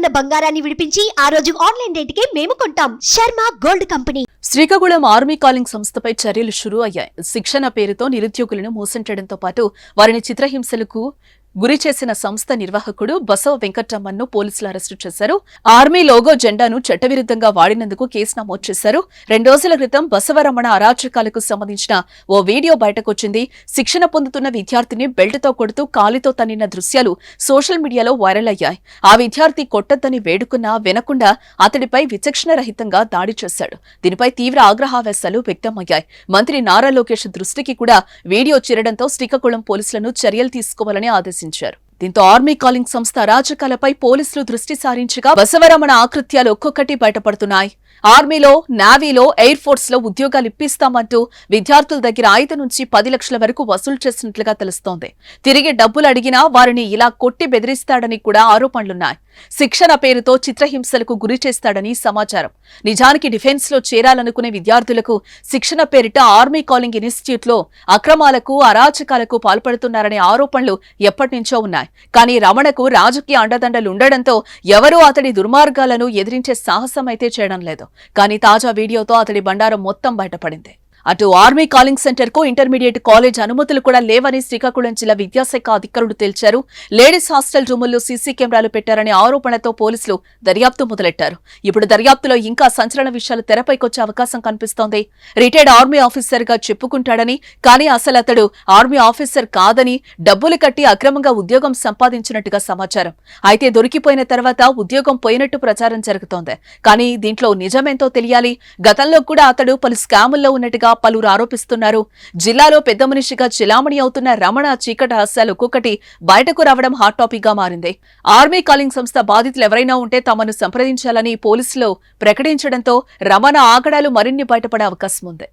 ఉన్న బంగారాన్ని విడిపించి ఆ రోజు ఆన్లైన్ రేటుకే మేము కొంటాం. Sharma gold company. Srikakulam army calling సంస్థపై చర్యలు షురూ అయ్యాయి. శిక్షణ పేరుతో నిరుద్యోగులను మోసంటడంతో పాటు వారిని చిత్రహింసలకు గురి చేసిన సంస్థ నిర్వాహకుడు బసవ వెంకటరమన్ను పోలీసులు అరెస్టు చేశారు. ఆర్మీ లోగో జెండాను చట్టవిరుద్ధంగా వాడినందుకు కేసు నమోదు చేశారు. రెండు రోజుల క్రితం బసవరమణ అరాచకాలకు సంబంధించిన ఓ వీడియో బయటకొచ్చింది. శిక్షణ పొందుతున్న విద్యార్థిని బెల్ట్తో కొడుతూ కాలితో తన్నిన దృశ్యాలు సోషల్ మీడియాలో వైరల్ అయ్యాయి. ఆ విద్యార్థి కొట్టద్దని వేడుకున్నా వినకుండా అతడిపై విచక్షణ రహితంగా దాడి చేశాడు. దీనిపై తీవ్ర ఆగ్రహావేశాలు వ్యక్తమయ్యాయి. మంత్రి నారా లోకేష్ దృష్టికి కూడా వీడియో చేరడంతో శ్రీకాకుళం పోలీసులను చర్యలు తీసుకోవాలని ఆదేశించారు. దీంతో ఆర్మీ కాలింగ్ సంస్థ అరాచకాలపై పోలీసులు దృష్టి సారించగా బసవరమణ ఆకృత్యాలు ఒక్కొక్కటి బయటపడుతున్నాయి. ఆర్మీలో నావీలో ఎయిర్ ఫోర్స్లో ఉద్యోగాలు ఇప్పిస్తామంటూ విద్యార్థుల దగ్గర ఐదు నుంచి పది లక్షల వరకు వసూలు చేసినట్లుగా తెలుస్తోంది. తిరిగి డబ్బులు అడిగినా వారిని ఇలా కొట్టి బెదిరిస్తాడని కూడా ఆరోపణలున్నాయి. శిక్షణ పేరుతో చిత్రహింసలకు గురి చేస్తాడని సమాచారం. నిజానికి డిఫెన్స్లో చేరాలనుకునే విద్యార్థులకు శిక్షణ పేరిట ఆర్మీ కాలింగ్ ఇన్స్టిట్యూట్లో అక్రమాలకు అరాచకాలకు పాల్పడుతున్నారనే ఆరోపణలు ఎప్పటినుంచో ఉన్నాయి. కానీ రమణకు రాజకీయ అండదండలు ఉండడంతో ఎవరూ అతడి దుర్మార్గాలను ఎదిరించే సాహసం అయితే చేయడం లేదు. కానీ తాజా వీడియోతో అతడి బండారం మొత్తం బయటపడింది. అటు ఆర్మీ కాలింగ్ సెంటర్కు ఇంటర్మీడియట్ కాలేజ్ అనుమతులు కూడా లేవని శ్రీకాకుళం జిల్లా విద్యాశాఖ అధికారులు తేల్చారు లేడీస్ హాస్టల్ రూముల్లో సీసీ కెమెరాలు పెట్టారనే ఆరోపణతో పోలీసులు దర్యాప్తు మొదలెట్టారు. ఇప్పుడు దర్యాప్తులో ఇంకా సంచలన విషయాలు తెరపైకొచ్చే అవకాశం కనిపిస్తోంది. రిటైర్డ్ ఆర్మీ ఆఫీసర్గా చెప్పుకుంటాడని కానీ అసలు అతడు ఆర్మీ ఆఫీసర్ కాదని డబ్బులు కట్టి అక్రమంగా ఉద్యోగం సంపాదించినట్టుగా సమాచారం. అయితే దొరికిపోయిన తర్వాత ఉద్యోగం పోయినట్టు ప్రచారం జరుగుతోంది. కానీ దీంట్లో నిజమేంతో తెలియాలి. గతంలో కూడా అతడు పలు స్కాముల్లో ఉన్నట్టుగా పలువురు ఆరోపిస్తున్నారు. జిల్లాలో పెద్ద మనిషిగా చిలామణి అవుతున్న రమణ చీకటి హాస్యాలు ఒక్కొక్కటి బయటకు రావడం హాట్ టాపిక్గా మారింది. ఆర్మీ కాలింగ్ సంస్థ బాధితులు ఎవరైనా ఉంటే తమను సంప్రదించాలని పోలీసులు ప్రకటించడంతో రమణ ఆగడాలు మరిన్ని బయటపడే అవకాశం ఉంది.